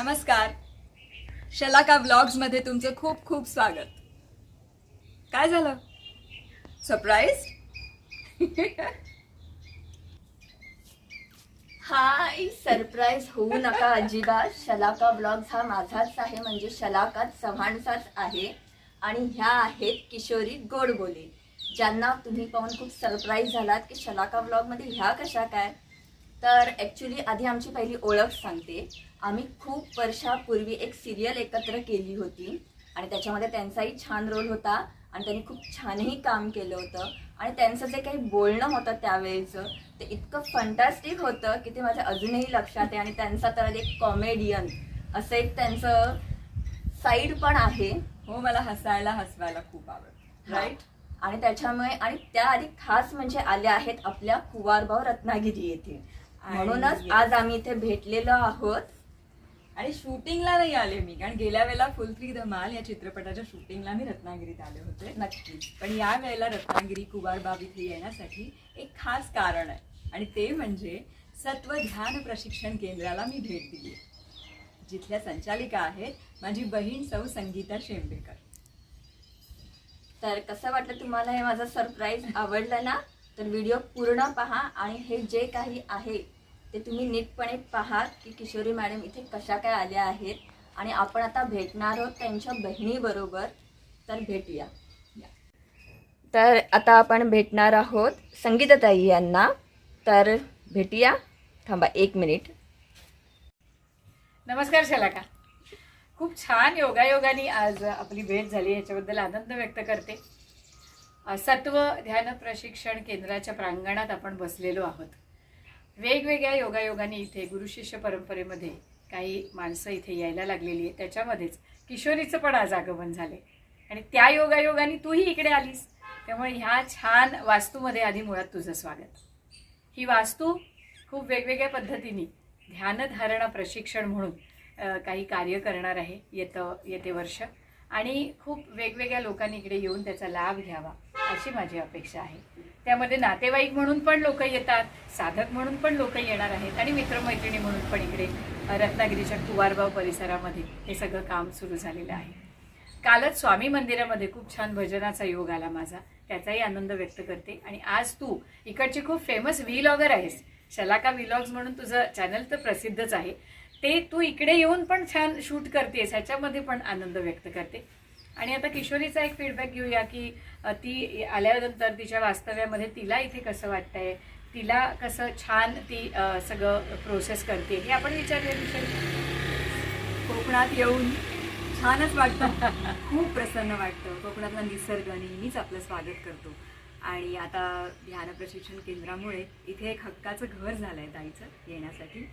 नमस्कार. शलाका ब्लॉग्समध्ये तुमचं खूप खूप स्वागत. काय झालं? सरप्राईज हाय सरप्राईज होऊ नका अजिबात. शलाका ब्लॉग्स हा माझाच आहे म्हणजे शलाकात चव्हाणचाच आहे. आणि ह्या आहेत किशोरी गोडबोले ज्यांना तुम्ही पाहून खूप सरप्राईज झालात की शलाका ब्लॉगमध्ये ह्या कशा काय? तर ॲक्च्युली आधी आमची पहिली ओळख सांगते. आम्ही खूप वर्षापूर्वी एक सिरियल एकत्र केली होती. आणि त्याच्यामध्ये त्यांचाही छान रोल होता. आणि त्यांनी खूप छानही काम केलं होतं. आणि त्यांचं जे काही बोलणं होतं त्यावेळेचं ते इतकं फंटास्टिक होतं की ते माझ्या अजूनही लक्षात आहे. आणि त्यांचा तर एक कॉमेडियन असं एक त्यांचं साईड पण आहे. हो मला हसायला हसवायला खूप आवडतं. राईट आणि त्याच्यामुळे आणि त्याआधी खास म्हणजे आल्या आहेत आपल्या कुवारभाव रत्नागिरी येथे म्हणूनच. आज आम्ही इथे भेटलेलो आहोत. आणि शूटिंगला नाही आले मी कारण गेल्या वेळेला फुल थ्री धमाल या चित्रपटाच्या शूटिंगला मी रत्नागिरीत आले होते. नक्कीच. पण या वेळेला रत्नागिरी कुवारबाब इथे येण्यासाठी एक खास कारण आहे. आणि ते म्हणजे सत्व ध्यान प्रशिक्षण केंद्राला मी भेट दिली जिथल्या संचालिका आहेत माझी बहीण सौ संगीता शेंबेकर. तर कसं वाटलं तुम्हाला हे माझं सरप्राईज आवडलं ना? तर व्हिडिओ पूर्ण पहा आणि हे जे काही आहे ते तुम्ही नीटपणे पहा की किशोरी मॅडम इथे कशा काय आल्या आहेत. आणि आपण आता भेटणार आहोत त्यांच्या बहिणीबरोबर तर भेटूया. तर आता आपण भेटणार आहोत संगीताताई यांना. तर भेटूया. थांबा एक मिनिट नमस्कार शलाका. खूप छान योगायोगाने आज आपली भेट झाली याच्याबद्दल आनंद व्यक्त करते. सत्व ध्यान प्रशिक्षण केंद्राच्या प्रांगणात आपण बसलेलो आहोत. वेगवेगळ्या योगायोगाने इथे गुरुशिष्य परंपरेमध्ये काही माणसं इथे यायला लागलेली आहे त्याच्यामध्येच किशोरीचं पण आज आगमन झाले आणि त्या योगायोगाने तूही इकडे आलीस. त्यामुळे ह्या छान वास्तूमध्ये आधी मुळात तुझं स्वागत. ही वास्तू खूप वेगवेगळ्या पद्धतीने ध्यानधारणा प्रशिक्षण म्हणून काही कार्य करणार आहे येतं येते वर्ष. आणि खूप वेगवेगळ्या लोकांनी इकडे येऊन त्याचा लाभ घ्यावा अशी माझी अपेक्षा आहे. त्यामध्ये नातेवाईक म्हणून पण लोक येतात साधक म्हणून पण लोक येणार आहेत आणि मित्रमैत्रिणी म्हणून पण इकडे रत्नागिरीच्या कुवारबाव परिसरामध्ये हे सगळं काम सुरू झालेलं आहे. कालच स्वामी मंदिरामध्ये खूप छान भजनाचा योग आला माझा त्याचाही आनंद व्यक्त करते. आणि आज तू इकडची खूप फेमस व्हीलॉगर आहेस. शलाका व्हिलॉग्स म्हणून तुझं चॅनल तर प्रसिद्धच आहे. ते तू इकडे येऊन पण छान शूट करतेस ह्याच्यामध्ये पण आनंद व्यक्त करते. आणि आता किशोरीचा एक फीडबॅक घेऊया की ती आल्यानंतर तिच्या वास्तव्यामध्ये तिला इथे कसं वाटतंय? तिला कसं छान ती सगळं प्रोसेस करते? हे आपण विचारले किशोरी. कोकणात येऊन छानच वाटतं. खूप प्रसन्न वाटतं. कोकणातला निसर्ग नेहमीच आपलं स्वागत करतो. आणि आता ध्यान प्रशिक्षण केंद्रामुळे इथे एक हक्काचं घर झालं आहे ताईचं येण्यासाठी.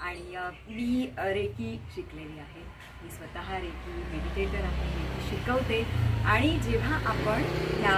आणि मी रेकी शिकलेली आहे. मी स्वतः रेकी मेडिटेटर आहे रेकी शिकवते. आणि जेव्हा आपण ह्या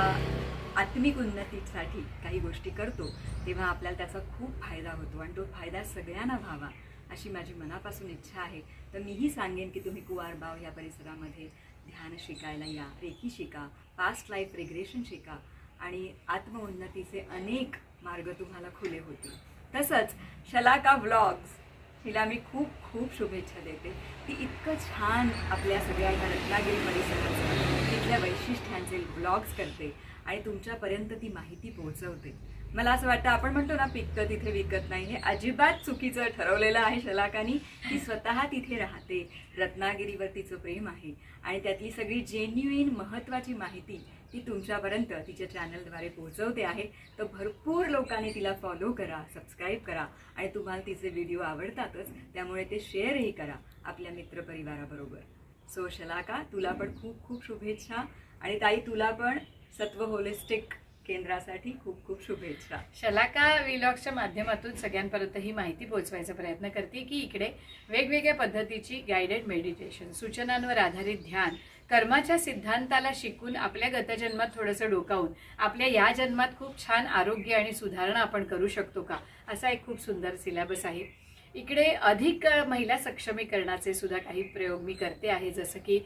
आत्मिक उन्नतीसाठी काही गोष्टी करतो तेव्हा आपल्याला त्याचा खूप फायदा होतो आणि तो फायदा सगळ्यांना व्हावा अशी माझी मनापासून इच्छा आहे. तर मीही सांगेन की तुम्ही कुवारबाव या परिसरामध्ये ध्यान शिकायला या रेकी शिका पास्ट लाईफ रिग्रेशन शिका आणि आत्मउन्नतीचे अनेक मार्ग तुम्हाला खुले होतील. तसंच शलाका व्लॉग्स हिला मी खूप खूप शुभेच्छा देते. ती इतकं छान आपल्या सगळ्या ह्या रत्नागिरी परिसराचं तिथल्या वैशिष्ट्यांचे ब्लॉग्स करते आणि तुमच्यापर्यंत ती माहिती पोहोचवते. मला असं वाटतं आपण म्हणतो ना पिकतं तिथे विकत नाही हे अजिबात चुकीचं ठरवलेलं आहे शलाकानी ती स्वतः तिथे राहते. रत्नागिरीवर तिचं प्रेम आहे आणि त्यातली सगळी जेन्युईन महत्त्वाची माहिती ती तुमच्यापर्यंत तिच्या चॅनलद्वारे पोहोचवते आहे. तर भरपूर लोकांनी तिला फॉलो करा सबस्क्राईब करा आणि तुम्हाला तिचे व्हिडिओ आवडतातच त्यामुळे ते शेअरही करा आपल्या मित्रपरिवाराबरोबर. सो शलाका तुला पण खूप खूप शुभेच्छा आणि ताई तुला पण सत्व होलिस्टिक केंद्रासाठी खूप खूप शुभेच्छा. शलाका विलॉगच्या माध्यमातून सगळ्यांपर्यंत ही माहिती पोहोचवायचा प्रयत्न करते की इकडे वेगवेगळ्या पद्धतीची गायडेड मेडिटेशन सूचनांवर आधारित ध्यान कर्माच्या सिद्धांताला शिकून आपल्या गतजन्मात थोडंसं डोकावून आपल्या या जन्मात खूप छान आरोग्य आणि सुधारणा आपण करू शकतो का? असा एक खूप सुंदर सिलेबस आहे. इकडे अधिक महिला सक्षमीकरणाचे सुद्धा काही प्रयोग मी करते आहे. जसं की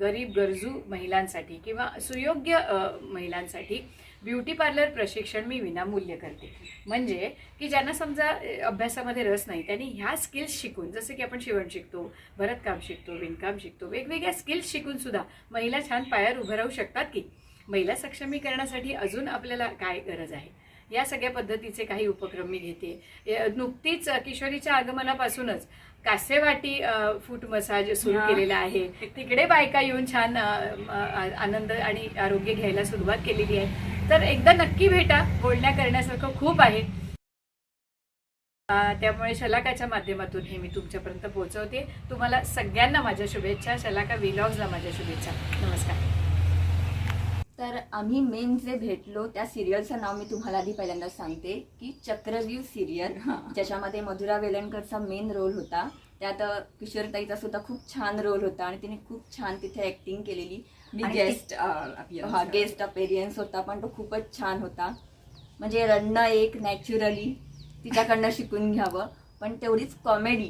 गरीब गरजू महिलांसाठी किंवा सुयोग्य महिलांसाठी ब्युटी पार्लर प्रशिक्षण मी विनामूल्य करते. म्हणजे की ज्यांना समजा अभ्यासामध्ये रस नाही त्यांनी ह्या स्किल्स शिकून जसं की आपण शिवण शिकतो भरतकाम शिकतो विणकाम शिकतो वेगवेगळ्या स्किल्स शिकून सुद्धा महिला छान पायावर उभं राहू शकतात की? महिला सक्षमीकरणासाठी अजून आपल्याला काय गरज आहे? या सगळ्या पद्धतीचे काही उपक्रम मी घेते. नुकतीच किशोरीच्या आगमनापासूनच कासेवाटी फूट मसाज सुरू. केलेला आहे. तिकडे बायका येऊन छान आनंद आणि आरोग्य घ्यायला सुरुवात केलेली आहे. तर एकदा नक्की भेटा. बोलण्या करण्यासारखं खूप आहे. त्यामुळे शलाकाच्या माध्यमातून हे मी तुमच्यापर्यंत पोहोचवते. तुम्हाला सगळ्यांना माझ्या शुभेच्छा. शलाका विलॉग्सला माझ्या शुभेच्छा. नमस्कार. तर आम्ही मेन जे भेटलो त्या सिरियलचं नाव मी तुम्हाला आधी पहिल्यांदा सांगते की चक्रव्यूह सिरियल. ज्याच्यामध्ये मधुरा वेलणकरचा मेन रोल होता. त्यात किशोरताईचा सुद्धा खूप छान रोल होता आणि तिने खूप छान तिथे ऍक्टिंग केलेली. मी गेस्ट हा गेस्ट अपेरियन्स होता पण तो खूपच छान होता. म्हणजे रडणं एक नॅचरली तिच्याकडनं शिकून घ्यावं पण तेवढीच कॉमेडी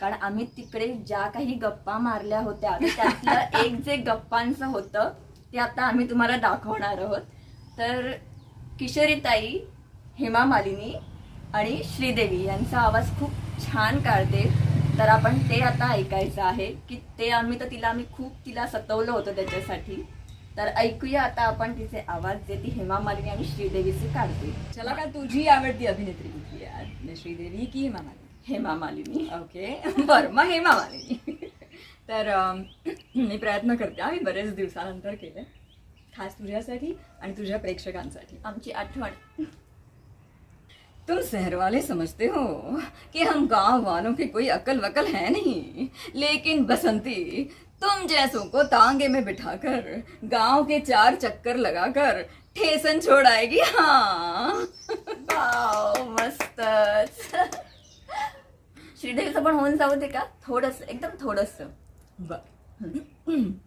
कारण आम्ही तिकडे ज्या काही गप्पा मारल्या होत्या त्यातलं एक जे गप्पांचं होतं ते आता आम्ही तुम्हाला दाखवणार आहोत. तर किशोरीताई हेमा मालिनी आणि श्रीदेवी यांचा आवाज खूप छान काढते. तर आपण ते आता ऐकायचं आहे की ते आम्ही तर तिला आम्ही खूप तिला सतवलं होतं त्याच्यासाठी. तर ऐकूया आता आपण तिचे आवाज जे ती हेमा मालिनी आणि श्रीदेवीचे काढते. चला का तुझी आवडती अभिनेत्री कुठली आहे? श्रीदेवी की हेमा मालिनी? हेमा मालिनी. ओके बरं मग हेमा मालिनी. तर मी प्रयत्न करते. आम्ही बरेच दिवसानंतर केले. खास तुझ्यासाठी आणि तुझ्या प्रेक्षकांसाठी. आमची आठवण. तुम शहर वाले समझते हो कि हम गांव वालों की कोई अकल वकल है नहीं. लेकिन बसंती तुम जैसों को तांगे में बिठाकर गांव के चार चक्कर लगाकर ठेसन छोड़ाएगी हाँ. वाव मस्तच श्रीदेवीचं पण होऊन जाऊ दे का? थोडस एकदम थोडस.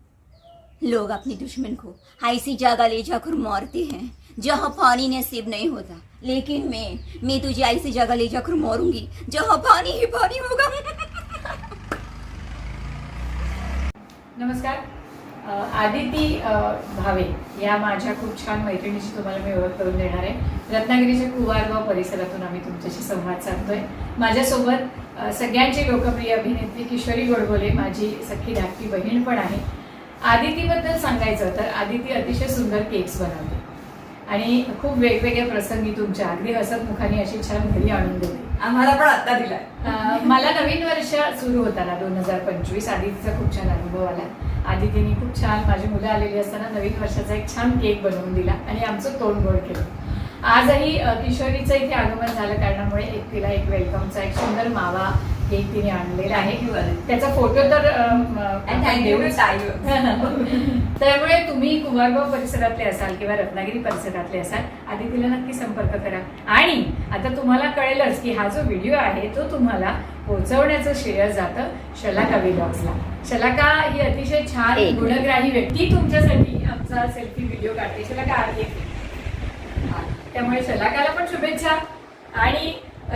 लोग अपने दुश्मन को ऐसी जगह ले जाकर मारते हैं जहाँ पानी नसीब नहीं होता। लेकिन मैं मैं तुझे ऐसी जगह ले जाकर मारूंगी जहाँ पानी ही पानी होगा। नमस्कार। अ, आदिती भावे या माझ्या खूप छान मैत्रिणीची तुम्हाला मी ओळख करून देणार आहे. रत्नागिरीच्या कुवारगाव परिसरातून आम्ही तुमच्याशी संवाद साधतोय. माझ्यासोबत सगळ्यांची लोकप्रिय अभिनेत्री किशोरी गोडबोले माझी सख्खी धाकटी बहीण पण आहे. आदितीबद्दल सांगायचं तर आदिती अतिशय सुंदर केक्स बनवते. आणि खूप वेगवेगळ्या प्रसंगी तुमच्या अगदी हसतमुखाने अशी छान घरी आणून देते. आम्हाला पण आता दिलाय. अं, मला नवीन वर्ष सुरू होताना दोन हजार पंचवीस आदितीचा खूप छान अनुभव आला. आदितीने खूप छान माझी मुलं आलेली असताना नवीन वर्षाचा एक छान केक बनवून दिला आणि आमचं तोंड गोड केलं. आजही किशोरीचं इथे आगमन झालं कारणामुळे एक तिला एक वेलकमचा एक सुंदर मावा केक तिने आणलेला आहे त्याचा फोटो तर. त्यामुळे तुम्ही कुमारगाव परिसरातले असाल किंवा रत्नागिरी परिसरातले असाल आधी तिला नक्की संपर्क करा आणि आता तुम्हाला कळेलच की हा जो व्हिडिओ आहे तो तुम्हाला पोहोचवण्याचं श्रेय जातं शलाका विलॉग्सला शलाका ही अतिशय छान. गुणग्राही व्यक्ती तुमच्यासाठी आमचा सेल्फी व्हिडिओ काढते शलाका ये. त्यामुळे शलाकाला पण शुभेच्छा. आणि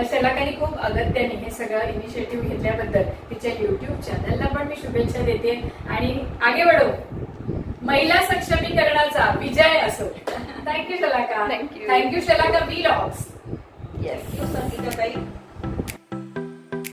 शलाकाने खूप अगत्याने हे सगळं इनिशिएटिव्ह घेतल्याबद्दल तिच्या युट्यूब चॅनलला पण मी शुभेच्छा देते. आणि आगे बढो महिला सक्षमीकरणाचा विजय असो. Thank you Shalaka. You. Thank you Shalaka. Vlogs yes संगीताताई